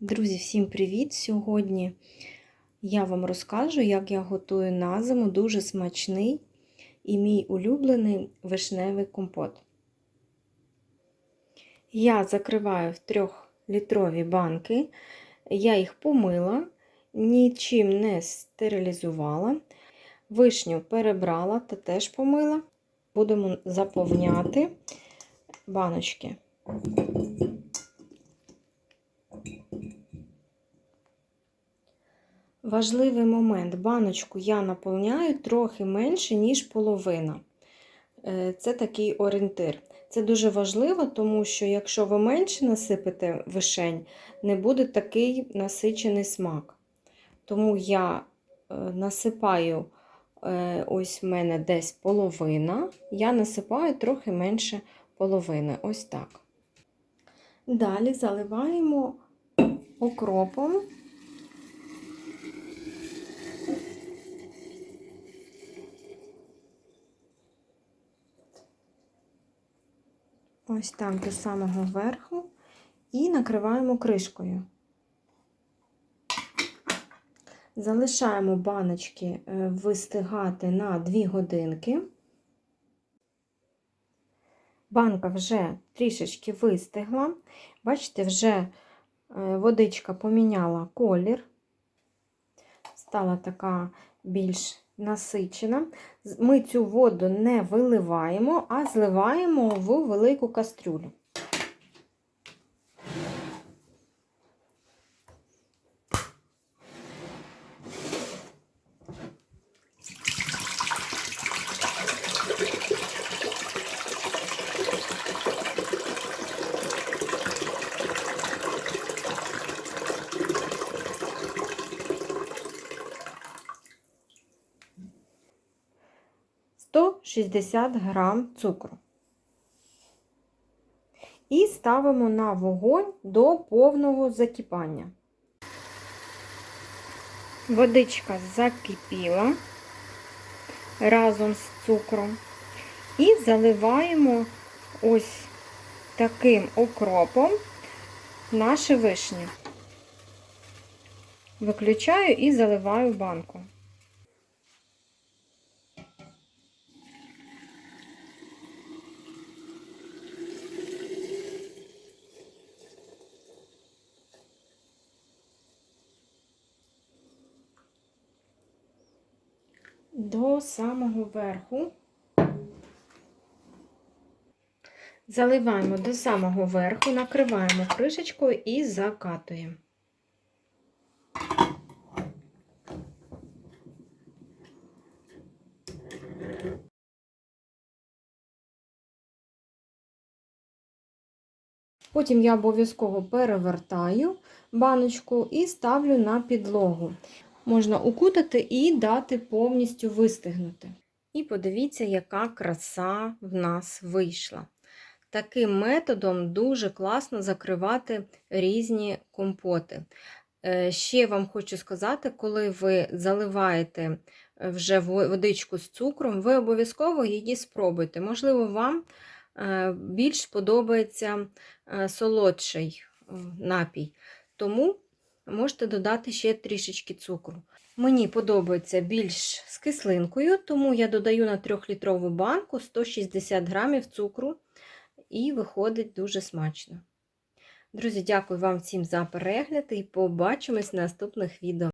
Друзі, всім привіт! Сьогодні я вам розкажу, як я готую на зиму дуже смачний і мій улюблений вишневий компот. Я закриваю в 3-літрові банки, я їх помила, нічим не стерилізувала, вишню перебрала та теж помила. Будемо заповняти баночки. Важливий момент. Баночку я наповняю трохи менше, ніж половина. Це такий орієнтир. Це дуже важливо, тому що якщо ви менше насипете вишень, не буде такий насичений смак. Тому я насипаю, ось в мене десь половина, я насипаю трохи менше половини. Ось так. Далі заливаємо окропом. Ось так до самого верху і накриваємо кришкою. Залишаємо баночки вистигати на 2 годинки. Банка вже трішечки вистигла. Бачите, вже водичка поміняла колір, стала така більш насичена. Ми цю воду не виливаємо, а зливаємо в велику кастрюлю. Сто 60 грам цукру. І ставимо на вогонь до повного закипання. Водичка закипіла разом з цукром. І заливаємо ось таким окропом наші вишні. Виключаю і заливаю банку. До самого верху. Заливаємо до самого верху, накриваємо кришечкою і закатуємо. Потім я обов'язково перевертаю баночку і ставлю на підлогу. Можна укутати і дати повністю вистигнути. І подивіться, яка краса в нас вийшла. Таким методом дуже класно закривати різні компоти. Ще вам хочу сказати, коли ви заливаєте вже водичку з цукром, ви обов'язково її спробуйте. Можливо, вам більш подобається солодший напій. Тому можете додати ще трішечки цукру. Мені подобається більш з кислинкою, тому я додаю на 3-літрову банку 160 грамів цукру і виходить дуже смачно. Друзі, дякую вам всім за перегляд і побачимось в наступних відео.